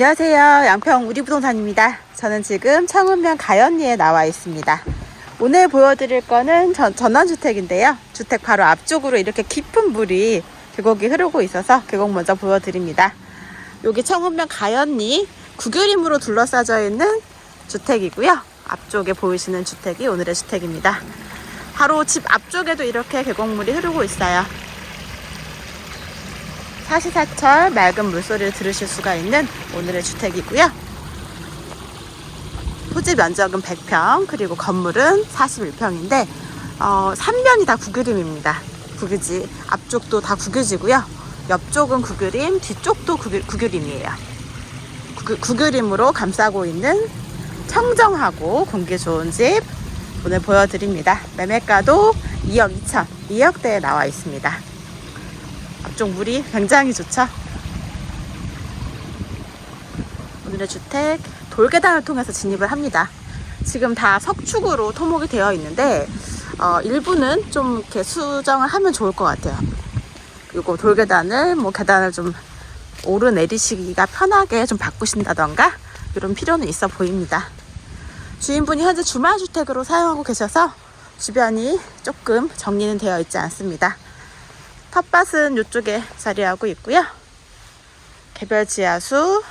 안녕하세요. 양평 우리부동산입니다. 저는 지금 청운면 가연리에 나와 있습니다. 오늘 보여드릴 거는 전, 전원주택인데요. 주택 바로 앞쪽으로 이렇게 깊은 물이 계곡이 흐르고 있어서 계곡 먼저 보여드립니다. 여기 청운면 가연리 구교림으로 둘러싸져 있는 주택이고요. 앞쪽에 보이시는 주택이 오늘의 주택입니다. 바로 집 앞쪽에도 이렇게 계곡물이 흐르고 있어요. 사시사철 맑은 물소리를 들으실 수가 있는 오늘의 주택이고요. 토지 면적은 100평, 그리고 건물은 41평인데, 어, 3면이 다 구그림입니다. 구규지. 앞쪽도 다 구규지고요. 옆쪽은 구그림, 뒤쪽도 구규, 구규림이에요. 구규, 구규림으로 감싸고 있는 청정하고 공기 좋은 집 오늘 보여드립니다. 매매가도 2억 2천, 2억대에 나와 있습니다. 앞쪽 물이 굉장히 좋죠. 오늘의 주택 돌계단을 통해서 진입을 합니다. 지금 다 석축으로 토목이 되어 있는데 어, 일부는 좀 이렇게 수정을 하면 좋을 것 같아요. 그리고 돌계단을 뭐 계단을 좀 오르내리시기가 편하게 좀 바꾸신다던가 이런 필요는 있어 보입니다. 주인분이 현재 주말주택으로 사용하고 계셔서 주변이 조금 정리는 되어 있지 않습니다. 텃밭은 이쪽에 자리하고 있고요. 개별 지하수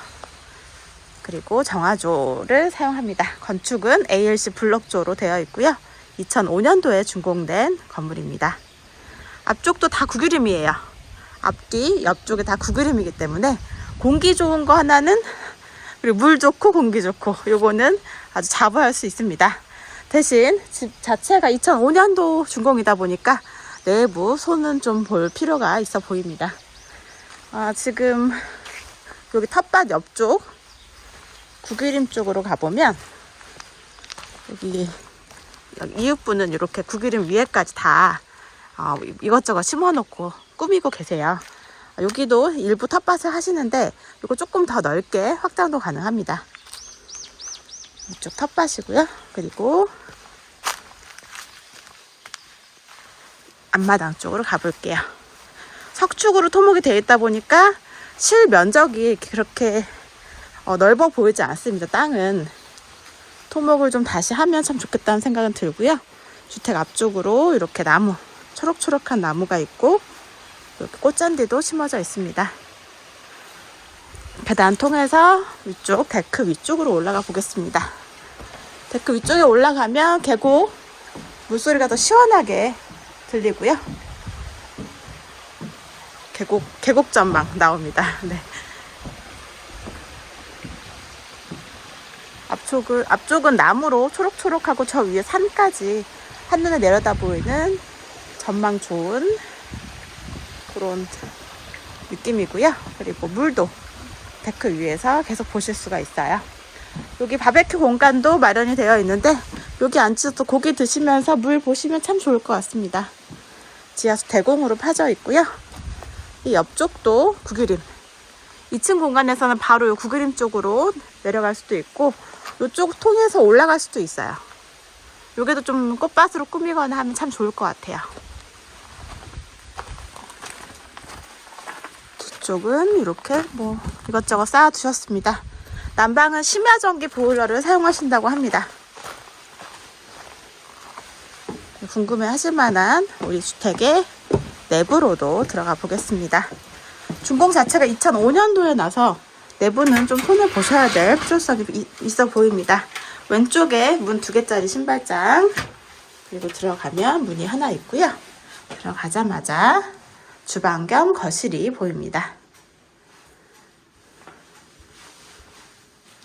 그리고 정화조를 사용합니다. 건축은 ALC 블록조로 되어 있고요. 2005년도에 준공된 건물입니다. 앞쪽도 다 구규림이에요. 앞뒤, 옆쪽에 다 구규림이기 때문에 공기 좋은 거 하나는 그리고 물 좋고 공기 좋고 요거는 아주 자부할 수 있습니다. 대신 집 자체가 2005년도 준공이다 보니까 내부 손은 좀 볼 필요가 있어 보입니다. 아, 지금 여기 텃밭 옆쪽 구기림 쪽으로 가보면 여기 이웃분은 이렇게 구기림 위에까지 다 어, 이것저것 심어놓고 꾸미고 계세요. 여기도 일부 텃밭을 하시는데 이거 조금 더 넓게 확장도 가능합니다. 이쪽 텃밭이고요. 그리고 앞마당 쪽으로 가볼게요. 석축으로 토목이 되어 있다 보니까 실 면적이 그렇게 어, 넓어 보이지 않습니다. 땅은 토목을 좀 다시 하면 참 좋겠다는 생각은 들고요. 주택 앞쪽으로 이렇게 나무 초록초록한 나무가 있고 이렇게 꽃잔디도 심어져 있습니다. 계단 통해서 위쪽 데크 위쪽으로 올라가 보겠습니다. 데크 위쪽에 올라가면 계곡 물소리가 더 시원하게 들리고요. 계곡 계곡 전망 나옵니다. 네. 앞쪽을 앞쪽은 나무로 초록초록하고 저 위에 산까지 한눈에 내려다 보이는 전망 좋은 그런 느낌이고요. 그리고 물도 데크 위에서 계속 보실 수가 있어요. 여기 바베큐 공간도 마련이 되어 있는데 여기 앉아서 고기 드시면서 물 보시면 참 좋을 것 같습니다. 지하수 대공으로 파져 있고요. 이 옆쪽도 구규림. 2층 공간에서는 바로 이 구규림 쪽으로 내려갈 수도 있고 이쪽 통해서 올라갈 수도 있어요. 여기도 좀 꽃밭으로 꾸미거나 하면 참 좋을 것 같아요. 뒤쪽은 이렇게 뭐 이것저것 쌓아 두셨습니다. 난방은 심야전기 보일러를 사용하신다고 합니다. 궁금해 하실 만한 우리 주택의 내부로도 들어가 보겠습니다. 준공 자체가 2005년도에 나서 내부는 좀 손을 보셔야 될 필요성이 이- 있어 보입니다. 왼쪽에 문 두 개짜리 신발장 그리고 들어가면 문이 하나 있고요. 들어가자마자 주방 겸 거실이 보입니다.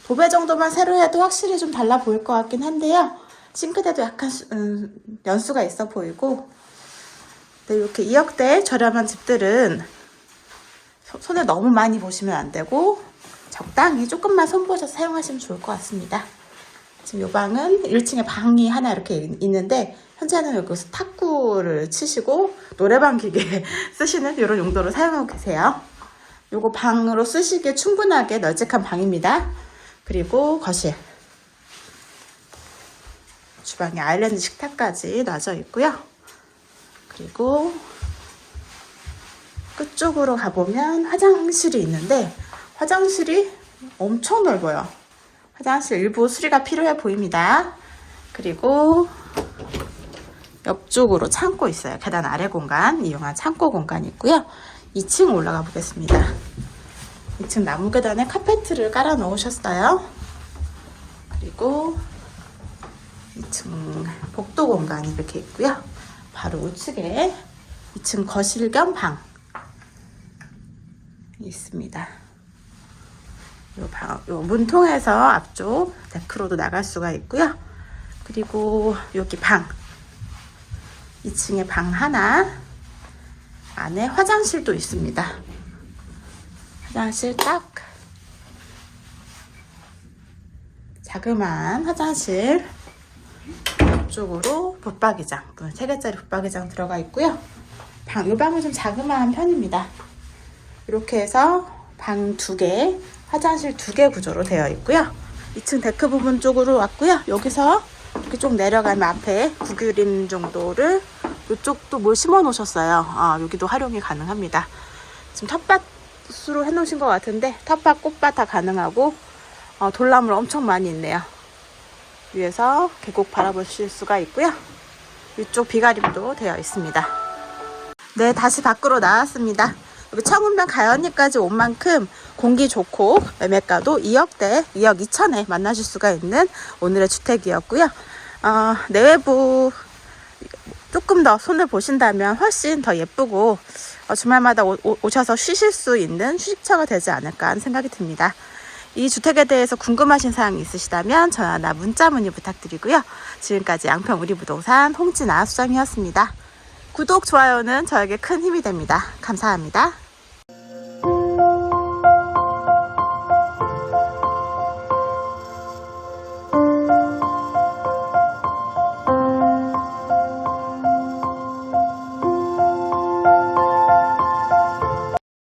도배 정도만 새로 해도 확실히 좀 달라 보일 것 같긴 한데요. 싱크대도 약간 수- 음, 연수가 있어 보이고 네, 이렇게 2억대 저렴한 집들은 소- 손에 너무 많이 보시면 안 되고 적당히 조금만 손보셔서 사용하시면 좋을 것 같습니다. 지금 이 방은 1층에 방이 하나 이렇게 있- 있는데 현재는 여기서 탁구를 치시고 노래방 기계 쓰시는 이런 용도로 사용하고 계세요. 요거 방으로 쓰시기에 충분하게 널찍한 방입니다. 그리고 거실. 주방에 아일랜드 식탁까지 놔져 있고요. 그리고 끝쪽으로 가보면 화장실이 있는데 화장실이 엄청 넓어요. 화장실 일부 수리가 필요해 보입니다. 그리고 옆쪽으로 창고 있어요. 계단 아래 공간 이용한 창고 공간이 있고요. 2층 올라가 보겠습니다. 2층 나무 계단에 카페트를 깔아 놓으셨어요. 그리고 2층 복도 공간이 이렇게 있고요. 바로 우측에 2층 거실 겸 방 있습니다. 요 방, 요 문통에서 앞쪽 데크로도 나갈 수가 있고요. 그리고 여기 방 2층에 방 하나 안에 화장실도 있습니다. 화장실 딱 자그마한 화장실 옆쪽으로 붙박이장 문 3개짜리 붙박이장 들어가 있고요. 방, 이 방은 좀 자그마한 편입니다. 이렇게 해서 방 두 개, 화장실 두 개 구조로 되어 있고요. 2층 데크 부분 쪽으로 왔고요. 여기서 이렇게 쭉 내려가면 앞에 구규림 정도를 이쪽도 뭘 심어 놓으셨어요. 아, 여기도 활용이 가능합니다. 지금 텃밭으로 해놓으신 것 같은데 텃밭, 꽃밭 다 가능하고 어, 돌나물 엄청 많이 있네요. 위에서 계곡 바라보실 수가 있고요. 이쪽 비가림도 되어 있습니다. 네, 다시 밖으로 나왔습니다. 여기 청운면 가연리까지 온 만큼 공기 좋고 매매가도 2억대, 2억 2천에 만나실 수가 있는 오늘의 주택이었고요. 어, 내외부 조금 더 손을 보신다면 훨씬 더 예쁘고 어, 주말마다 오, 오- 오셔서 쉬실 수 있는 휴식처가 되지 않을까 하는 생각이 듭니다. 이 주택에 대해서 궁금하신 사항이 있으시다면 전화나 문자 문의 부탁드리고요. 지금까지 양평 우리 부동산 홍진아 수장이었습니다. 구독, 좋아요는 저에게 큰 힘이 됩니다. 감사합니다.